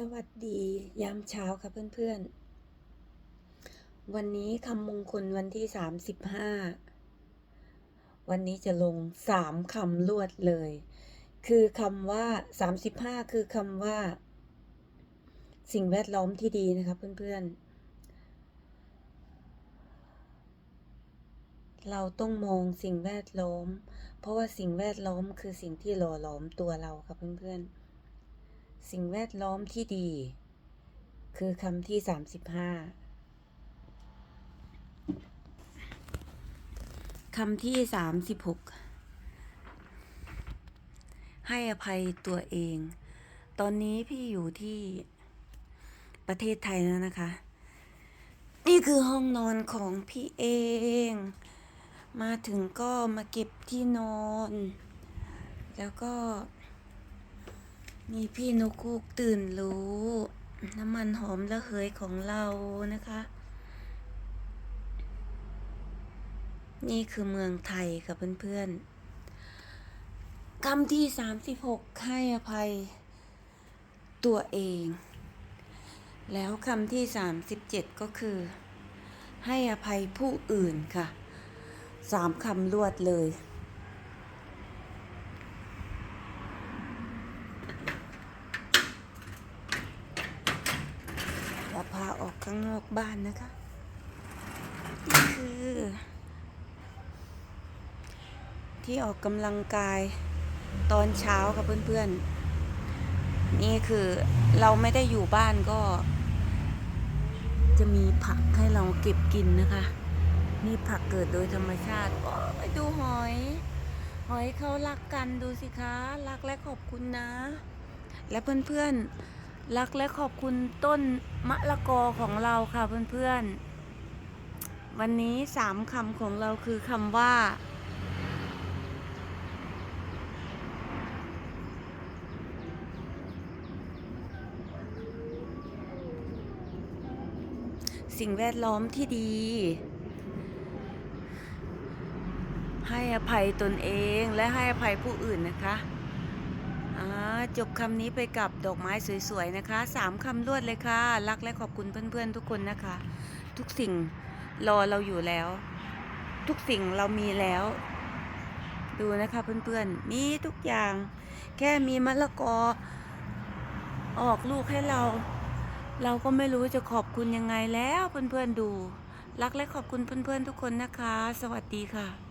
สวัสดียามเช้าค่ะเพื่อนๆ วันนี้คำมงคลวันที่สามสิบห้าวันนี้จะลงสามคำรวดเลย คือคำว่าสามสิบห้าคือคำว่า สิ่งแวดล้อมที่ดีนะคะเพื่อนๆ เราต้องมองสิ่งแวดล้อม เพราะว่าสิ่งแวดล้อมคือสิ่งที่หล่อหลอมตัวเราค่ะเพื่อนๆ สิ่งแวดล้อมที่ดี คือคำที่สามสิบห้าคำที่สามสิบหกให้อภัยตัวเอง ตอนนี้พี่อยู่ที่ประเทศไทยแล้วนะคะ นี่คือห้องนอนของพี่เอง มาถึงก็มาเก็บที่นอน แล้วก็ มีพี่นกคูกตื่นรู้ น้ำมันหอมระเหยของเรานะคะ นี่คือเมืองไทยค่ะเพื่อนๆคำที่สามสิบหกให้อภัยตัวเอง แล้วคำที่สามสิบเจ็ดก็คือ ให้อภัยผู้อื่นค่ะสามคำรวดเลย จะพาออกข้างนอกบ้านนะคะ นี่คือ ที่ออกกำลังกายตอนเช้าค่ะเพื่อนๆ นี่คือเราไม่ได้อยู่บ้านก็ จะมีผักให้เราเก็บกินนะคะ นี่ผักเกิดโดยธรรมชาติโอ้ไปดูหอย หอยเขารักกันดูสิคะ รักและขอบคุณนะ และเพื่อนๆ รักและขอบคุณต้นมะละกอของเราค่ะเพื่อนๆ วันนี้สามคำของเราคือคำว่า สิ่งแวดล้อมที่ดี ให้อภัยตนเองและให้อภัยผู้อื่นนะคะ จบคำนี้ไปกับดอกไม้สวยๆนะคะสามคำรวดเลยค่ะ รักและขอบคุณเพื่อนๆทุกคนนะคะ ทุกสิ่งรอเราอยู่แล้ว ทุกสิ่งเรามีแล้ว ดูนะคะเพื่อนๆ มีทุกอย่าง แค่มีมะละกอ ออกลูกให้เรา เราก็ไม่รู้จะขอบคุณยังไงแล้วเพื่อนๆดู รักและขอบคุณเพื่อนๆทุกคนนะคะ สวัสดีค่ะ